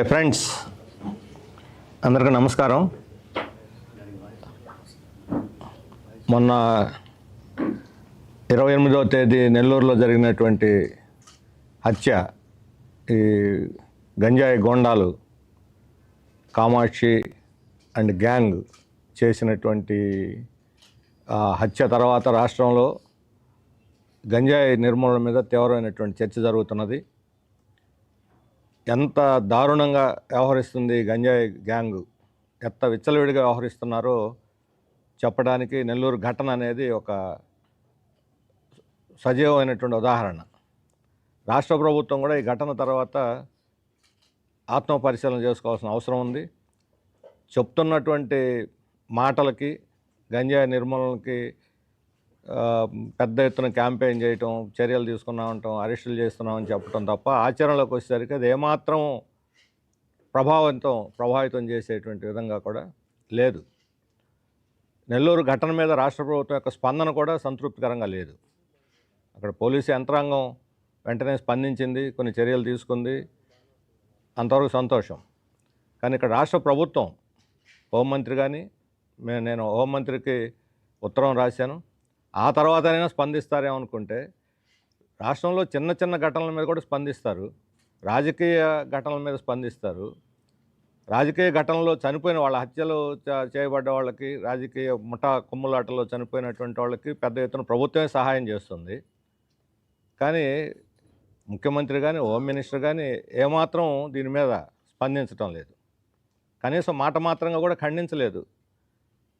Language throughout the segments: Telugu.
హాయ్ ఫ్రెండ్స్ అందరికీ నమస్కారం. మొన్న ఇరవై ఎనిమిదవ తేదీ నెల్లూరులో జరిగినటువంటి హత్య ఈ గంజాయి గోండాలు కామాక్షి అండ్ గ్యాంగ్ చేసినటువంటి హత్య తర్వాత రాష్ట్రంలో గంజాయి నిర్మూలన మీద తీవ్రమైనటువంటి చర్చ జరుగుతున్నది. ఎంత దారుణంగా వ్యవహరిస్తుంది గంజాయి గ్యాంగ్ ఎంత విచ్చలవిడిగా వ్యవహరిస్తున్నారో చెప్పడానికి నెల్లూరు ఘటన అనేది ఒక సజీవమైనటువంటి ఉదాహరణ. రాష్ట్ర ప్రభుత్వం కూడా ఈ ఘటన తర్వాత ఆత్మ పరిశీలన చేసుకోవాల్సిన అవసరం ఉంది. చెప్తున్నటువంటి మాటలకి గంజాయి నిర్మూలనకి పెద్ద ఎత్తున క్యాంపెయిన్ చేయటం చర్యలు తీసుకున్నామంటాం అరెస్టులు చేస్తున్నామని చెప్పటం తప్ప ఆచరణలోకి వచ్చేసరికి అది ఏమాత్రం ప్రభావంతో ప్రభావితం చేసేటువంటి విధంగా కూడా లేదు. నెల్లూరు ఘటన మీద రాష్ట్ర ప్రభుత్వం యొక్క స్పందన కూడా సంతృప్తికరంగా లేదు. అక్కడ పోలీసు యంత్రాంగం వెంటనే స్పందించింది కొన్ని చర్యలు తీసుకుంది. అంతవరకు సంతోషం. కానీ ఇక్కడ రాష్ట్ర ప్రభుత్వం హోంమంత్రి కానీ నేను హోంమంత్రికి ఉత్తరం రాశాను. ఆ తర్వాతనైనా స్పందిస్తారేమో అనుకుంటే రాష్ట్రంలో చిన్న చిన్న ఘటనల మీద కూడా స్పందిస్తారు. రాజకీయ ఘటనల మీద స్పందిస్తారు. రాజకీయ ఘటనలో చనిపోయిన వాళ్ళ హత్యలు చేయబడ్డ వాళ్ళకి రాజకీయ ముఠా కుమ్ములాటలో చనిపోయినటువంటి వాళ్ళకి పెద్ద ఎత్తున ప్రభుత్వమే సహాయం చేస్తుంది. కానీ ముఖ్యమంత్రి కానీ హోమ్ మినిస్టర్ కానీ ఏమాత్రం దీని మీద స్పందించడం లేదు. కనీసం మాట మాత్రంగా కూడా ఖండించలేదు.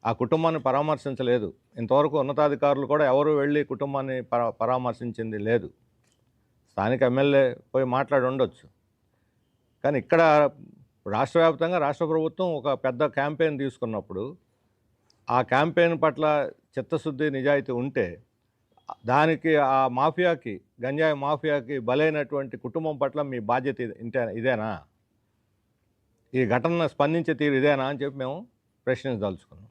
ఆ కుటుంబాన్ని పరామర్శించలేదు. ఇంతవరకు ఉన్నతాధికారులు కూడా ఎవరు వెళ్ళి కుటుంబాన్ని పరామర్శించింది లేదు. స్థానిక ఎమ్మెల్యే పోయి మాట్లాడి ఉండొచ్చు. కానీ ఇక్కడ రాష్ట్ర వ్యాప్తంగా రాష్ట్ర ప్రభుత్వం ఒక పెద్ద క్యాంపెయిన్ తీసుకున్నప్పుడు ఆ క్యాంపెయిన్ పట్ల చిత్తశుద్ధి నిజాయితీ ఉంటే దానికి ఆ మాఫియాకి గంజాయి మాఫియాకి బలైనటువంటి కుటుంబం పట్ల మీ బాధ్యత ఇది- ఇదేనా? ఈ ఘటన స్పందించే తీరు ఇదేనా అని చెప్పి మేము ప్రశ్నించదలుచుకున్నాం.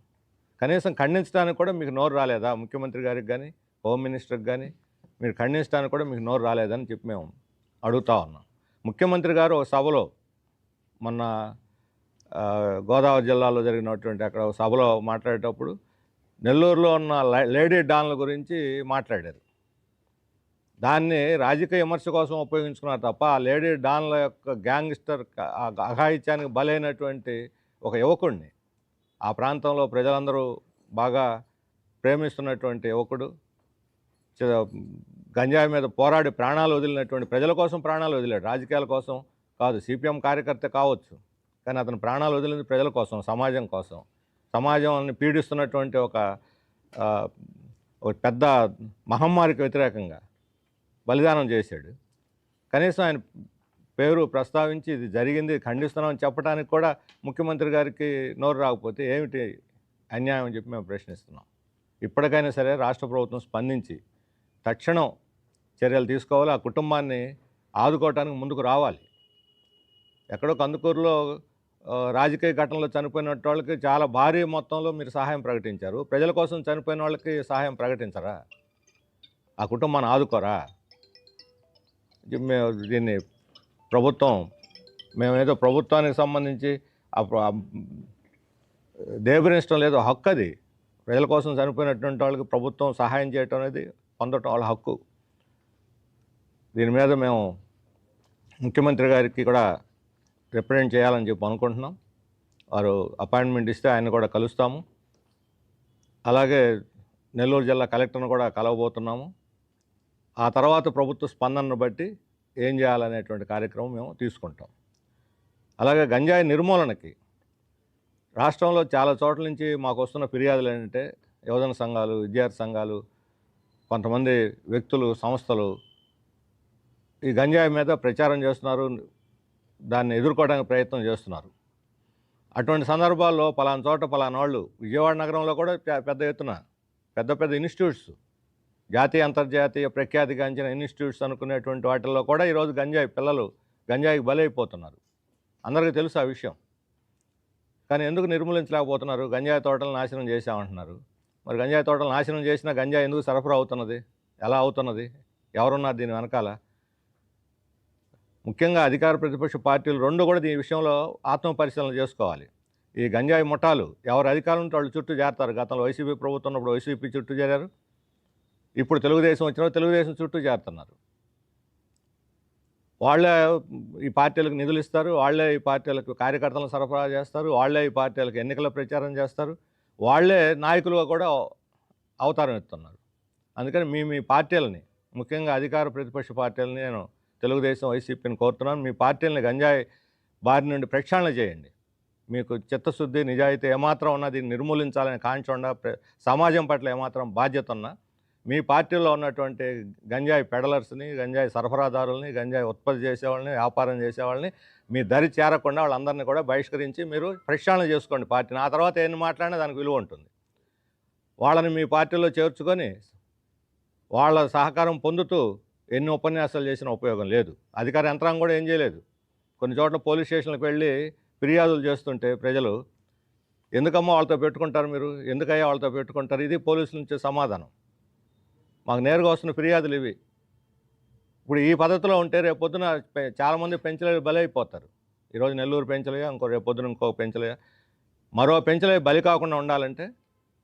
కనీసం ఖండించడానికి కూడా మీకు నోరు రాలేదా? ముఖ్యమంత్రి గారికి కానీ హోమ్ మినిస్టర్కి కానీ మీరు ఖండించడానికి కూడా మీకు నోరు రాలేదని చెప్పి మేము అడుగుతా ఉన్నాం. ముఖ్యమంత్రి గారు ఒక సభలో మొన్న గోదావరి జిల్లాలో జరిగినటువంటి అక్కడ ఒక సభలో మాట్లాడేటప్పుడు నెల్లూరులో ఉన్న లేడీ డాన్ల గురించి మాట్లాడారు. దాన్ని రాజకీయ విమర్శ కోసం ఉపయోగించుకున్నారు తప్ప ఆ లేడీ డాన్ల యొక్క గ్యాంగ్స్టర్ అఘాయిత్యానికి బలైనటువంటి ఒక యువకుడిని ఆ ప్రాంతంలో ప్రజలందరూ బాగా ప్రేమిస్తున్నటువంటి యువకుడు చ- గంజాయి మీద పోరాడి ప్రాణాలు వదిలినటువంటి ప్రజల కోసం ప్రాణాలు వదిలాడు. రాజకీయాల కోసం కాదు సిపిఎం కార్యకర్త కావచ్చు. కానీ అతను ప్రాణాలు వదిలింది ప్రజల కోసం సమాజం కోసం. సమాజాన్ని పీడిస్తున్నటువంటి ఒక ఒక పెద్ద మహమ్మారికి వ్యతిరేకంగా బలిదానం చేశాడు. కనీసం ఆయన పేరు ప్రస్తావించి ఇది జరిగింది ఖండిస్తున్నామని చెప్పడానికి కూడా ముఖ్యమంత్రి గారికి నోరు రాకపోతే ఏమిటి అన్యాయం అని చెప్పి మేము ప్రశ్నిస్తున్నాం. ఇప్పటికైనా సరే రాష్ట్ర ప్రభుత్వం స్పందించి తక్షణం చర్యలు తీసుకోవాలి ఆ కుటుంబాన్ని ఆదుకోవటానికి ముందుకు రావాలి. ఎక్కడో కందుకూరులో రాజకీయ ఘటనలో చనిపోయిన వాళ్ళకి చాలా భారీ మొత్తంలో మీరు సహాయం ప్రకటించారు. ప్రజల కోసం చనిపోయిన వాళ్ళకి సహాయం ప్రకటించరా? ఆ కుటుంబాన్ని ఆదుకోరా? మేము దీన్ని ప్రభుత్వం మేమేదో ప్రభుత్వానికి సంబంధించి దేవుని ఇష్టం లేదు హక్కు అది. ప్రజల కోసం చనిపోయినటువంటి వాళ్ళకి ప్రభుత్వం సహాయం చేయటం అనేది పొందటం వాళ్ళ హక్కు. దీని మీద మేము ముఖ్యమంత్రి గారికి కూడా రిప్రజెంట్ చేయాలని చెప్పి అనుకుంటున్నాం. వారు అపాయింట్మెంట్ ఇస్తే ఆయన కూడా కలుస్తాము. అలాగే నెల్లూరు జిల్లా కలెక్టర్ను కూడా కలవబోతున్నాము. ఆ తర్వాత ప్రభుత్వ స్పందనను బట్టి ఏం చేయాలనేటువంటి కార్యక్రమం మేము తీసుకుంటాం. అలాగే గంజాయి నిర్మూలనకి రాష్ట్రంలో చాలా చోట్ల నుంచి మాకు వస్తున్న ఫిర్యాదులు ఏంటంటే యువజన సంఘాలు విద్యార్థి సంఘాలు కొంతమంది వ్యక్తులు సంస్థలు ఈ గంజాయి మీద ప్రచారం చేస్తున్నారు దాన్ని ఎదుర్కోవడానికి ప్రయత్నం చేస్తున్నారు. అటువంటి సందర్భాల్లో పలానా చోట పలానా వాళ్ళు విజయవాడ నగరంలో కూడా పెద్ద ఎత్తున పెద్ద పెద్ద ఇన్స్టిట్యూట్స్ జాతీయ అంతర్జాతీయ ప్రఖ్యాతిగాంచిన ఇన్స్టిట్యూట్స్ అనుకునేటువంటి వాటిల్లో కూడా ఈరోజు గంజాయి పిల్లలు గంజాయికి బలైపోతున్నారు. అందరికీ తెలుసు ఆ విషయం. కానీ ఎందుకు నిర్మూలించలేకపోతున్నారు? గంజాయి తోటలు నాశనం చేశామంటున్నారు. మరి గంజాయి తోటలు నాశనం చేసినా గంజాయి ఎందుకు సరఫరా అవుతున్నది? ఎలా అవుతున్నది? ఎవరున్నారు దీని వెనకాల? ముఖ్యంగా అధికార ప్రతిపక్ష పార్టీలు రెండు కూడా దీని విషయంలో ఆత్మ పరిశీలన చేసుకోవాలి. ఈ గంజాయి ముఠాలు ఎవరు అధికారం ఉంటే వాళ్ళు చుట్టూ చేరతారు గతంలో వైసీపీ ప్రభుత్వం ఉన్నప్పుడు వైసీపీ చుట్టూ చేరారు ఇప్పుడు తెలుగుదేశం వచ్చిన తెలుగుదేశం చుట్టూ చేరుతున్నారు. వాళ్ళే ఈ పార్టీలకు నిధులు ఇస్తారు వాళ్ళే ఈ పార్టీలకు కార్యకర్తలను సరఫరా చేస్తారు వాళ్ళే ఈ పార్టీలకు ఎన్నికల ప్రచారం చేస్తారు వాళ్ళే నాయకులుగా కూడా అవతారం ఎత్తున్నారు అందుకని మీ మీ పార్టీలని ముఖ్యంగా అధికార ప్రతిపక్ష పార్టీలని నేను తెలుగుదేశం వైసీపీని కోరుతున్నాను. మీ పార్టీలని గంజాయి బారి నుండి ప్రక్షాళన చేయండి. మీకు చిత్తశుద్ధి నిజాయితీ ఏమాత్రం ఉన్నా దీన్ని నిర్మూలించాలని కాంక్ష సమాజం పట్ల ఏమాత్రం బాధ్యత ఉన్నా మీ పార్టీలో ఉన్నటువంటి గంజాయి పెడలర్స్ని గంజాయి సరఫరాదారుల్ని గంజాయి ఉత్పత్తి చేసేవాళ్ళని వ్యాపారం చేసేవాళ్ళని మీ దరి చేరకుండా వాళ్ళందరినీ కూడా బహిష్కరించి మీరు ప్రక్షాళన చేసుకోండి పార్టీని. ఆ తర్వాత ఎన్ని మాట్లాడినా దానికి విలువ ఉంటుంది. వాళ్ళని మీ పార్టీలో చేర్చుకొని వాళ్ళ సహకారం పొందుతూ ఎన్ని ఉపన్యాసాలు చేసిన ఉపయోగం లేదు. అధికార యంత్రాంగం కూడా ఏం చేయలేదు. కొన్ని చోట్ల పోలీస్ స్టేషన్లకు వెళ్ళి ఫిర్యాదులు చేస్తుంటే ప్రజలు ఎందుకమ్మా వాళ్ళతో పెట్టుకుంటారు మీరు? ఎందుకయ్యా వాళ్ళతో పెట్టుకుంటారు? ఇది పోలీసుల నుంచి సమాధానం. మాకు నేరుగా వస్తున్న ఫిర్యాదులు ఇవి. ఇప్పుడు ఈ పద్ధతిలో ఉంటే రేపు పొద్దున పె- చాలామంది పెంచలేరు బలైపోతారు అయిపోతారు. ఈరోజు నెల్లూరు పెంచలేగా ఇంకో రేపు పొద్దున ఇంకో పెంచలేగా మరో పెంచలే బలి కాకుండా ఉండాలంటే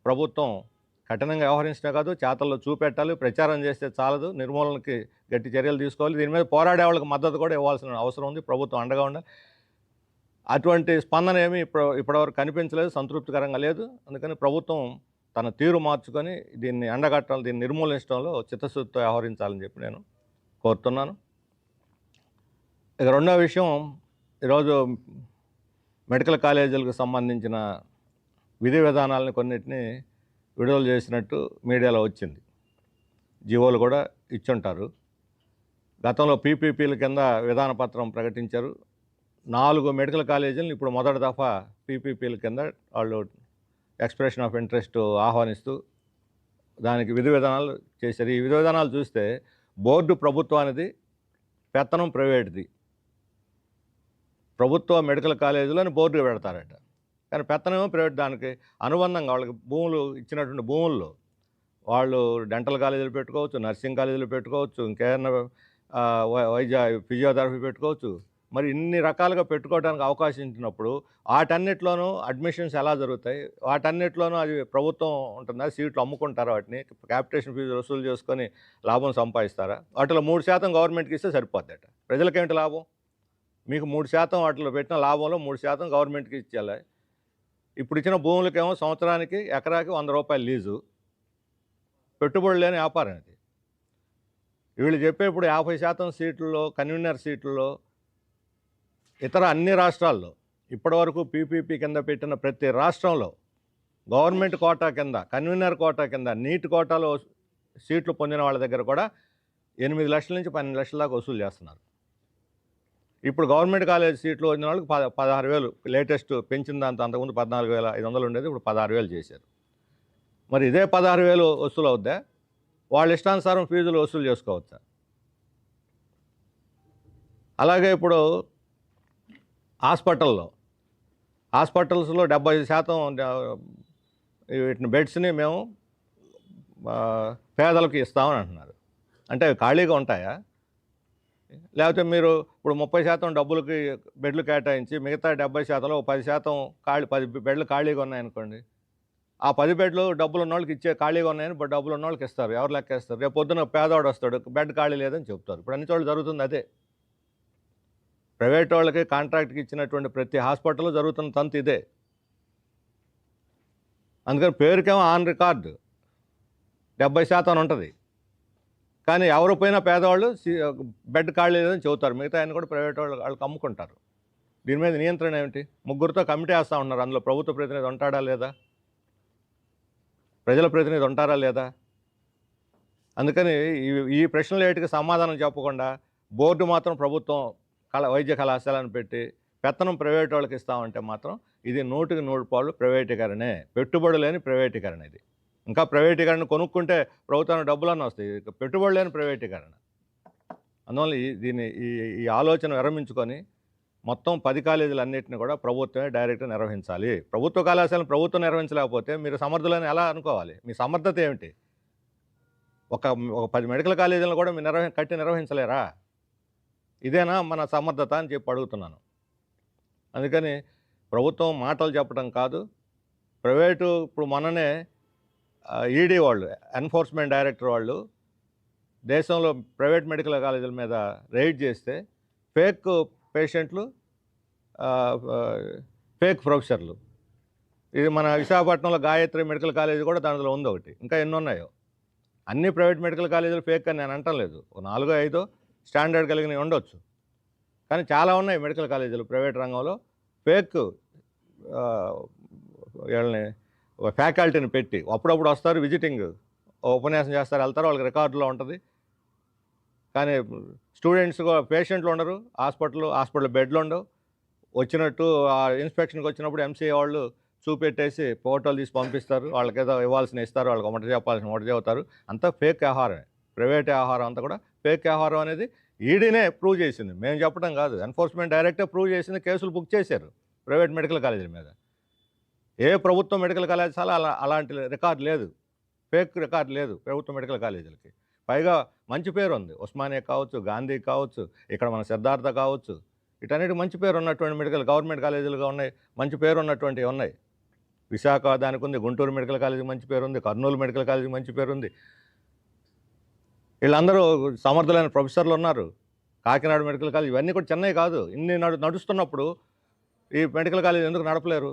ప్రభుత్వం కఠినంగా వ్యవహరించడం కాదు చేతల్లో చూపెట్టాలి ప్రచారం చేస్తే చాలదు నిర్మూలనకి గట్టి చర్యలు తీసుకోవాలి. దీని మీద పోరాడే వాళ్ళకి మద్దతు కూడా ఇవ్వాల్సిన అవసరం ఉంది ప్రభుత్వం అండగా ఉండాలి అటువంటి స్పందన ఏమీ ఇప్పుడు ఇప్పటివరకు కనిపించలేదు సంతృప్తికరంగా లేదు. అందుకని ప్రభుత్వం తన తీరు మార్చుకొని దీన్ని ఎండగట్టాలి దీన్ని నిర్మూలించడంలో చిత్తశుద్ధితో వ్యవహరించాలని చెప్పి నేను కోరుతున్నాను. ఇక రెండో విషయం ఈరోజు మెడికల్ కాలేజీలకు సంబంధించిన విధి విధానాలను కొన్నిటిని విడుదల చేసినట్టు మీడియాలో వచ్చింది. జీవోలు కూడా ఇచ్చుంటారు. గతంలో పీపీపీల కింద విధాన పత్రం ప్రకటించారు. నాలుగు మెడికల్ కాలేజీలను ఇప్పుడు మొదటి దఫా పీపీపీల కింద వాళ్ళు ఎక్స్ప్రెషన్ ఆఫ్ ఇంట్రెస్ట్ ఆహ్వానిస్తూ దానికి విధి విధానాలు చేశారు. ఈ విధి విధానాలు చూస్తే బోర్డు ప్రభుత్వానిది పెత్తనం ప్రైవేట్ది. ప్రభుత్వ మెడికల్ కాలేజీలోని బోర్డు పెడతారట. కానీ పెత్తనమేమో ప్రైవేట్ దానికి అనుబంధంగా వాళ్ళకి భూములు ఇచ్చినటువంటి భూముల్లో వాళ్ళు డెంటల్ కాలేజీలు పెట్టుకోవచ్చు నర్సింగ్ కాలేజీలు పెట్టుకోవచ్చు ఇంకేమైనా వైద్య ఫిజియోథెరపీ పెట్టుకోవచ్చు మరి ఇన్ని రకాలుగా పెట్టుకోవడానికి అవకాశం ఇచ్చినప్పుడు వాటన్నిటిలోనూ అడ్మిషన్స్ ఎలా జరుగుతాయి? వాటన్నిటిలోనూ అది ప్రభుత్వం ఉంటుందా? సీట్లు అమ్ముకుంటారా వాటిని? క్యాపిటేషన్ ఫీజు వసూలు చేసుకొని లాభం సంపాదిస్తారా? వాటిలో మూడు శాతం గవర్నమెంట్కి ఇస్తే సరిపోద్దట. ప్రజలకేమిటి లాభం? మీకు మూడు శాతం వాటిలో పెట్టిన లాభంలో మూడు శాతం గవర్నమెంట్కి ఇచ్చేయాలి? ఇప్పుడు ఇచ్చిన భూములకేమో సంవత్సరానికి ఎకరాకి వంద రూపాయలు లీజు. పెట్టుబడి లేని వ్యాపారం ఇది. వీళ్ళు చెప్పేప్పుడు యాభై శాతం సీట్లలో కన్వీనర్ సీట్లలో ఇతర అన్ని రాష్ట్రాల్లో ఇప్పటివరకు పీపీపీ కింద పెట్టిన ప్రతి రాష్ట్రంలో గవర్నమెంట్ కోటా కింద కన్వీనర్ కోటా కింద నీట్ కోటాలో సీట్లు పొందిన వాళ్ళ దగ్గర కూడా ఎనిమిది లక్షల నుంచి పన్నెండు లక్షల దాకా వసూలు చేస్తున్నారు. ఇప్పుడు గవర్నమెంట్ కాలేజ్ సీట్లు వచ్చిన వాళ్ళకి పద పదహారు వేలు లేటెస్ట్ పెంచిన దాంతో అంతకుముందు పద్నాలుగు వేల ఐదు వందలు ఉండేది ఇప్పుడు పదహారు వేలు చేశారు. మరి ఇదే పదహారు వేలు వసూలు అవుద్దా? వాళ్ళ ఇష్టానుసారం ఫీజులు వసూలు చేసుకోవచ్చా? అలాగే ఇప్పుడు హాస్పిటల్లో. హాస్పిటల్స్లో డెబ్బై శాతం వీటిని బెడ్స్ని మేము పేదలకు ఇస్తామని అంటున్నారు. అంటే అవి ఖాళీగా ఉంటాయా? లేకపోతే మీరు ఇప్పుడు ముప్పై శాతం డబ్బులకి బెడ్లు కేటాయించి మిగతా డెబ్బై శాతంలో పది శాతం ఖాళీ పది బెడ్లు ఖాళీగా ఉన్నాయనుకోండి. ఆ పది బెడ్లు డబ్బులు ఉన్న వాళ్ళకి ఇచ్చే ఖాళీగా ఉన్నాయని డబ్బులు ఉన్న వాళ్ళకి ఇస్తారు. ఎవరు లెక్కేస్తారు? రేపు పొద్దున పేదవాడు వస్తాడు. బెడ్ ఖాళీ లేదని చెప్తారు. ఇప్పుడు అన్ని చోట్ల జరుగుతుంది అదే. ప్రైవేట్ వాళ్ళకి కాంట్రాక్ట్కి ఇచ్చినటువంటి ప్రతి హాస్పిటల్లో జరుగుతున్న తంతు ఇదే. అందుకని పేరుకేమో ఆన్ రికార్డు. డెబ్బై శాతం ఉంటుంది. కానీ ఎవరు పోయినా పేదవాళ్ళు సి- బెడ్ ఖాళీ లేదని చెబుతారు. మిగతా ఆయన కూడా ప్రైవేట్ వాళ్ళు వాళ్ళకి అమ్ముకుంటారు. దీని మీద నియంత్రణ ఏమిటి? ముగ్గురితో కమిటీ వేస్తూ ఉన్నారు. అందులో ప్రభుత్వ ప్రతినిధి ఉంటాడా లేదా? ప్రజల ప్రతినిధి ఉంటారా లేదా? అందుకని ఈ ఈ ప్రశ్నలు ఏటికి సమాధానం చెప్పకుండా బోర్డు మాత్రం ప్రభుత్వం కళ వైద్య కళాశాలను పెట్టి పెత్తనం ప్రైవేట్ వాళ్ళకి ఇస్తామంటే మాత్రం ఇది నూటికి నూరు పాలు ప్రైవేటీకరణే. పెట్టుబడి లేని ప్రైవేటీకరణ ఇది. ఇంకా ప్రైవేటీకరణ కొనుక్కుంటే ప్రభుత్వానికి డబ్బులన్నీ వస్తాయి. పెట్టుబడి లేని ప్రైవేటీకరణ. అందువల్ల ఈ దీన్ని ఈ ఈ ఆలోచన విరమించుకొని మొత్తం పది కాలేజీలన్నింటినీ కూడా ప్రభుత్వమే డైరెక్ట్గా నిర్వహించాలి. ప్రభుత్వ కళాశాలను ప్రభుత్వం నిర్వహించలేకపోతే మీరు సమర్థులని ఎలా అనుకోవాలి? మీ సమర్థత ఏమిటి? ఒక ఒక పది మెడికల్ కాలేజీలను కూడా మీరు నిర్వహి కట్టి నిర్వహించలేరా? ఇదేనా మన సమర్థత అని చెప్పి అడుగుతున్నాను. అందుకని ప్రభుత్వం మాటలు చెప్పడం కాదు. ప్రైవేటు ఇప్పుడు మననే ఈడీ వాళ్ళు ఎన్ఫోర్స్మెంట్ డైరెక్టర్ వాళ్ళు దేశంలో ప్రైవేట్ మెడికల్ కాలేజీల మీద రైడ్ చేస్తే ఫేక్ పేషెంట్లు ఫేక్ ప్రొఫెసర్లు. ఇది మన విశాఖపట్నంలో గాయత్రి మెడికల్ కాలేజీ కూడా దాంట్లో ఉంది ఒకటి. ఇంకా ఎన్ని ఉన్నాయో. అన్ని ప్రైవేట్ మెడికల్ కాలేజీలు ఫేక్ అని నేను అంటం లేదు ఓ నాలుగో ఐదో స్టాండర్డ్ కలిగినవి ఉండొచ్చు. కానీ చాలా ఉన్నాయి మెడికల్ కాలేజీలు ప్రైవేట్ రంగంలో. ఫేక్ వీళ్ళని ఫ్యాకల్టీని పెట్టి అప్పుడప్పుడు వస్తారు విజిటింగ్ ఉపన్యాసం చేస్తారు వెళ్తారు వాళ్ళకి రికార్డులో ఉంటుంది. కానీ స్టూడెంట్స్ పేషెంట్లు ఉండరు హాస్పిటల్ హాస్పిటల్ బెడ్లు ఉండవు. వచ్చినట్టు ఆ ఇన్స్పెక్షన్కి వచ్చినప్పుడు ఎంసీఏ వాళ్ళు చూపెట్టేసి ఫోటోలు తీసి పంపిస్తారు. వాళ్ళకి ఏదో ఇవ్వాల్సిన ఇస్తారు వాళ్ళకి ఒకటి చెప్పాల్సిన ఒకటి చెబుతారు. అంతా ఫేక్ ఆహారమే. ప్రైవేట్ ఆహారం అంతా కూడా ఫేక్ ఆహారం అనేది ఈడీనే ప్రూవ్ చేసింది. మేము చెప్పడం కాదు. ఎన్ఫోర్స్మెంట్ డైరెక్టే ప్రూవ్ చేసింది కేసులు బుక్ చేశారు ప్రైవేట్ మెడికల్ కాలేజీల మీద. ఏ ప్రభుత్వ మెడికల్ కళాశాల అలా అలాంటి రికార్డు లేదు. ఫేక్ రికార్డు లేదు ప్రభుత్వ మెడికల్ కాలేజీలకి. పైగా మంచి పేరు ఉంది. ఉస్మానియా కావచ్చు గాంధీ కావచ్చు ఇక్కడ మన సిద్ధార్థ కావచ్చు. వీటన్నిటి మంచి పేరు ఉన్నటువంటి మెడికల్ గవర్నమెంట్ కాలేజీలుగా ఉన్నాయి మంచి పేరు ఉన్నటువంటివి ఉన్నాయి. విశాఖ దానికి ఉంది గుంటూరు మెడికల్ కాలేజీ మంచి పేరు ఉంది కర్నూలు మెడికల్ కాలేజీ మంచి పేరు ఉంది. వీళ్ళందరూ సమర్థులైన ప్రొఫెసర్లు ఉన్నారు. కాకినాడ మెడికల్ కాలేజ్ ఇవన్నీ కూడా చెన్నై కాదు. ఇన్ని నడు నడుస్తున్నప్పుడు ఈ మెడికల్ కాలేజ్ ఎందుకు నడపలేరు?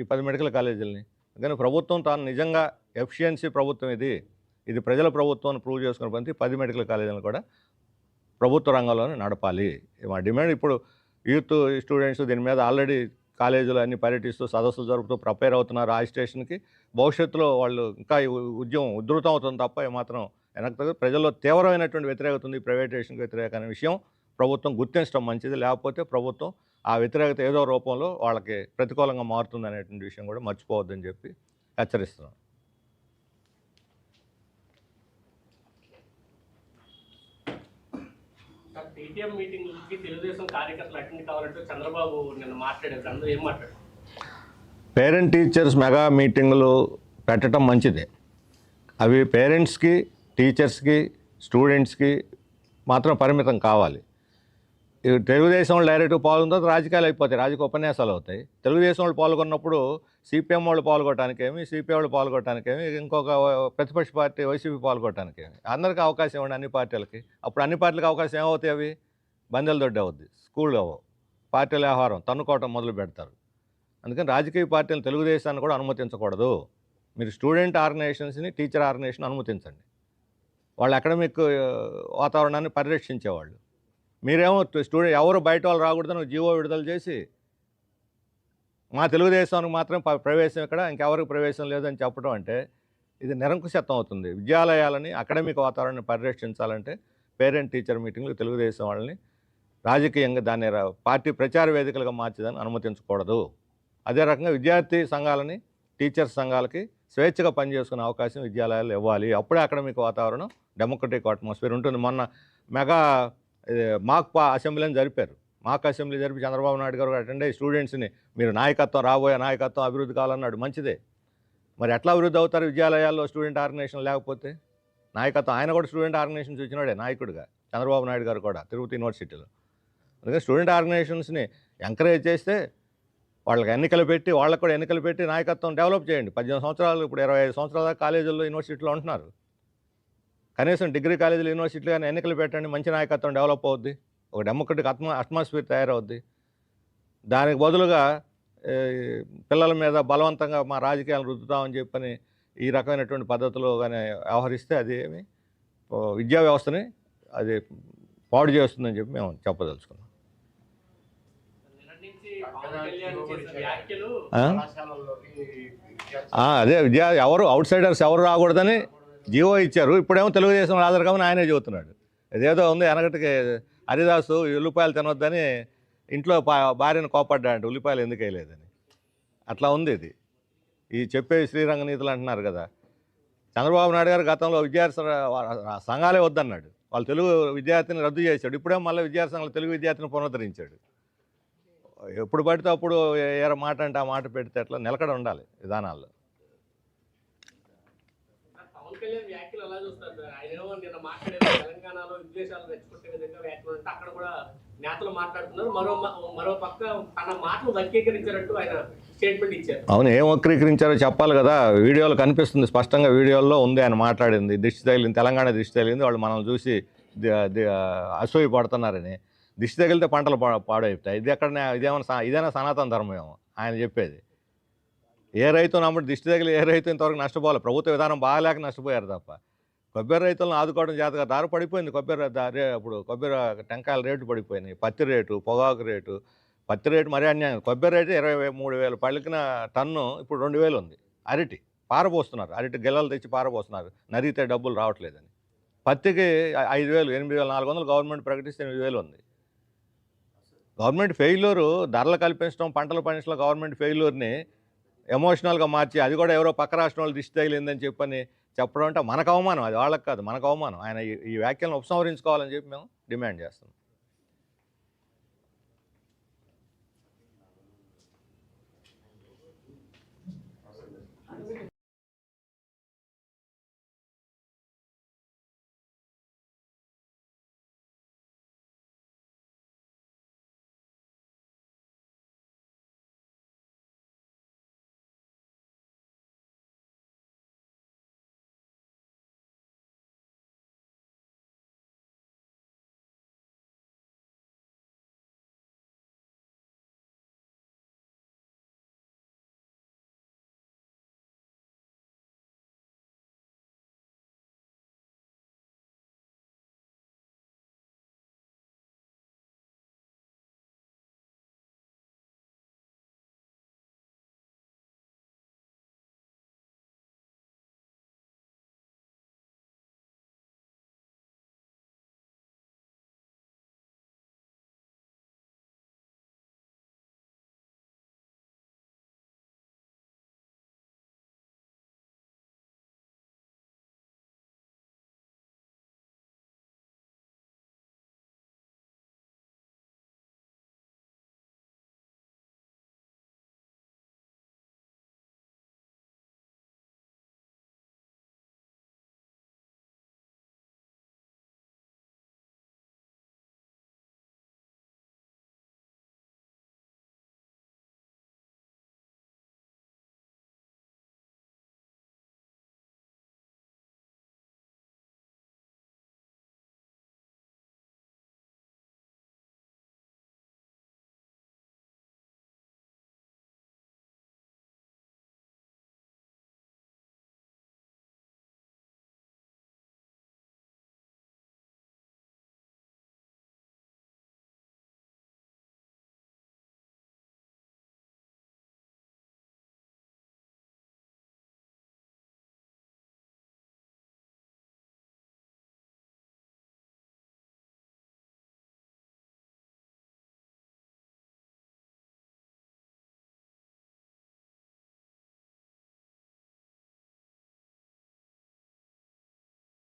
ఈ పది మెడికల్ కాలేజీలని. కానీ ప్రభుత్వం తాను నిజంగా ఎఫిషియన్సీ ప్రభుత్వం ఇది. ఇది ప్రజల ప్రభుత్వం ప్రూవ్ చేసుకున్న పని పది మెడికల్ కాలేజీలను కూడా ప్రభుత్వ రంగంలోనే నడపాలి. మా డిమాండ్ ఇప్పుడు యూత్ స్టూడెంట్స్ దీని మీద ఆల్రెడీ కాలేజీలు అన్ని పర్యటిస్తూ సదస్సులు జరుపుతూ ప్రిపేర్ అవుతున్నారు ఆ స్టేషన్కి. భవిష్యత్తులో వాళ్ళు ఇంకా ఉద్యమం ఉధృతం అవుతుంది తప్ప ఏమాత్రం వెనక్కి తగ్గదు. ప్రజల్లో తీవ్రమైనటువంటి వ్యతిరేకత ఉంది ప్రైవేటేషన్కి వ్యతిరేక అనే విషయం. ప్రభుత్వం గుర్తించడం మంచిది లేకపోతే ప్రభుత్వం ఆ వ్యతిరేకత ఏదో రూపంలో వాళ్ళకి ప్రతికూలంగా మారుతుంది అనేటువంటి విషయం కూడా మర్చిపోవద్దని చెప్పి హెచ్చరిస్తున్నాం సార్ టీటీఎం మీటింగ్కి తెలుగుదేశం కార్యకర్తలు అటెండ్ కావాలంటే చంద్రబాబు నిన్న మాట్లాడారు అందరూ ఏం మాట్లాడారు? పేరెంట్ టీచర్స్ మెగా మీటింగులు పెట్టడం మంచిదే. అవి పేరెంట్స్కి టీచర్స్కి స్టూడెంట్స్కి మాత్రం పరిమితం కావాలి. తెలుగుదేశం వాళ్ళు డైరెక్ట్ పాల్గొన్న రాజకీయాలు అయిపోతాయి రాజకీయ ఉపన్యాసాలు అవుతాయి. తెలుగుదేశం వాళ్ళు పాల్గొన్నప్పుడు సిపిఎం వాళ్ళు పాల్గొనడానికేమి సిపిఐ వాళ్ళు పాల్గొనడానికేమి ఇంకొక ప్రతిపక్ష పార్టీ వైసీపీ పాల్గొనడానికేమి అందరికీ అవకాశం ఇవ్వండి అన్ని పార్టీలకి. అప్పుడు అన్ని పార్టీలకు అవకాశం ఏమవుతాయి అవి? బందెల దొడ్డి అవుద్ది స్కూల్ అవ్వవు. పార్టీల వ్యవహారం తన్నుకోవటం మొదలు పెడతారు. అందుకని రాజకీయ పార్టీలు తెలుగుదేశాన్ని కూడా అనుమతించకూడదు. మీరు స్టూడెంట్ ఆర్గనైజేషన్స్ని టీచర్ ఆర్గనైజేషన్ అనుమతించండి. వాళ్ళ అకాడమిక్ వాతావరణాన్ని పరిరక్షించేవాళ్ళు. మీరేమో స్టూడెంట్ ఎవరు బయట వాళ్ళు రాకూడదని జీవో విడుదల చేసి మా తెలుగుదేశానికి మాత్రం ప్రవేశం ఇక్కడ ఇంకెవరికి ప్రవేశం లేదని చెప్పడం అంటే ఇది నిరంకుశత్వం అవుతుంది. విద్యాలయాలని అకాడమిక్ వాతావరణాన్ని పరిరక్షించాలంటే పేరెంట్ టీచర్ మీటింగ్లు తెలుగుదేశం వాళ్ళని రాజకీయంగా దాన్ని రా- పార్టీ ప్రచార వేదికలుగా మార్చేదని అనుమతించకూడదు. అదే రకంగా విద్యార్థి సంఘాలని టీచర్స్ సంఘాలకి స్వేచ్ఛగా పనిచేసుకునే అవకాశం విద్యాలయాలు ఇవ్వాలి. అప్పుడే అకాడమిక్ వాతావరణం డెమోక్రటిక్ అట్మాస్ఫియర్ ఉంటుంది. మొన్న మెగా ఇది, మాక్ పా అసెంబ్లీని జరిపారు. మాక్ అసెంబ్లీ జరిపి చంద్రబాబు నాయుడు గారు అటెండ్ అయ్యి స్టూడెంట్స్ని మీరు నాయకత్వం రాబోయే నాయకత్వం అభివృద్ధి కావాలన్నాడు మంచిదే. మరి ఎట్లా అభివృద్ధి అవుతారు విద్యాలయాల్లో స్టూడెంట్ ఆర్గనైజేషన్ లేకపోతే? నాయకత్వం ఆయన కూడా స్టూడెంట్ ఆర్గనైజేషన్స్ వచ్చినాడే నాయకుడిగా చంద్రబాబు నాయుడు గారు కూడా తిరుపతి యూనివర్సిటీలో. అందుకని స్టూడెంట్ ఆర్గనైజేషన్స్ని ఎంకరేజ్ చేస్తే వాళ్ళకి ఎన్నికలు పెట్టి వాళ్ళకి కూడా ఎన్నికలు పెట్టి నాయకత్వం డెవలప్ చేయండి. పద్దెనిమిది సంవత్సరాలు ఇప్పుడు ఇరవై ఐదు సంవత్సరాల దాకా కాలేజీల్లో యూనివర్సిటీలో ఉంటున్నారు. కనీసం డిగ్రీ కాలేజీలు యూనివర్సిటీలు కానీ ఎన్నికలు పెట్టండి మంచి నాయకత్వం డెవలప్ అవుద్ది. ఒక డెమోక్రటిక్ అట్మా అట్మాస్ఫియర్ తయారవుద్ది. దానికి బదులుగా పిల్లల మీద బలవంతంగా మా రాజకీయాలు రుద్దుతామని చెప్పని ఈ రకమైనటువంటి పద్ధతిలో కానీ వ్యవహరిస్తే అది ఏమి? విద్యా వ్యవస్థని అది పాడు చేస్తుందని చెప్పి మేము చెప్పదలుచుకున్నాం. అదే విద్యా ఎవరు అవుట్ సైడర్స్ ఎవరు రాకూడదని జీవో ఇచ్చారు. ఇప్పుడేమో తెలుగుదేశం రాదరకమని ఆయనే చెబుతున్నాడు. ఇదేదో ఉంది వెనకటికి హరిదాసు ఉల్లిపాయలు తినొద్దని ఇంట్లో పా భార్యను కోపడ్డాడు ఉల్లిపాయలు ఎందుకు వేయలేదని. అట్లా ఉంది ఇది. ఈ చెప్పేవి శ్రీరంగ నీతులు అంటున్నారు కదా. చంద్రబాబు నాయుడు గారు గతంలో విద్యార్థి సంఘాలే వద్దన్నాడు. వాళ్ళు తెలుగు విద్యార్థిని రద్దు చేశాడు. ఇప్పుడేమో మళ్ళీ విద్యార్థి సంఘాలు తెలుగు విద్యార్థిని పునరుద్ధరించాడు. ఎప్పుడు పడితే అప్పుడు ఏ మాట అంటే ఆ మాట పెడితే అట్లా నిలకడ ఉండాలి విధానాల్లో పవన్ కళ్యాణ్ వ్యాఖ్యలు ఎలా చూస్తారు సార్. ఆయన ఏమో నిన్న మాట్లాడేది తెలంగాణలో విద్వేషాలు రెచ్చగొట్టే విధంగా వ్యాఖ్యలు అంటే అక్కడ కూడా నేతలు మాట్లాడుతున్నారు. మరో మరో పక్క తన మాటలు వక్రీకరించారంటూ ఆయన స్టేట్మెంట్ ఇచ్చారు. అవును ఏం వక్రీకరించారో చెప్పాలి కదా. వీడియోలో కనిపిస్తుంది. స్పష్టంగా వీడియోలో ఉంది ఆయన మాట్లాడింది. దిష్టి తగిలింది. తెలంగాణ దిష్టి తగిలింది. వాళ్ళు మనల్ని చూసి అసూయ పడుతున్నారని. దిష్టి తగిలితే పంటలు పా పాడైపోతాయి ఇది ఎక్కడ ఇదేమన్నా ఇదేనా సనాతన ధర్మమేమో ఆయన చెప్పేది. ఏ రైతు నమ్మడు దిష్టి తగిలి ఏ రైతు ఇంతవరకు నష్టపోవాలి ప్రభుత్వ విధానం బాగాలేక నష్టపోయారు తప్ప. కొబ్బరి రైతులను ఆదుకోవడం జాతగా దారి పడిపోయింది. కొబ్బరి దారి రే ఇప్పుడు కొబ్బరి టెంకాయల రేటు పడిపోయినాయి. పత్తి రేటు పొగాకు రేటు పత్తి రేటు మరీ అన్యాయం. కొబ్బరి రేటు ఇరవై మూడు వేలు పలికిన టన్ను ఇప్పుడు రెండు వేలు ఉంది. అరటి పారబోస్తున్నారు. అరటి గెలలు తెచ్చి పారబోస్తున్నారు. నరిగితే డబ్బులు రావట్లేదని. పత్తికి ఐదు వేలు ఎనిమిది వేల నాలుగు వందలు గవర్నమెంట్ ప్రకటిస్తే ఎనిమిది వేలు ఉంది. గవర్నమెంట్ ఫెయిల్యూరు ధరలు కల్పించడం పంటలు పండించడం గవర్నమెంట్ ఫెయిల్యూర్ని ఎమోషనల్గా మార్చి అది కూడా ఎవరో పక్క రాష్ట్రం వాళ్ళు దిష్టి తగిలిందని చెప్పని చెప్పడం అంటే మనకు అవమానం అది వాళ్ళకి కాదు మనకు అవమానం. ఆయన ఈ- వ్యాఖ్యలను ఉపసంహరించుకోవాలని చెప్పి మేము డిమాండ్ చేస్తున్నాం.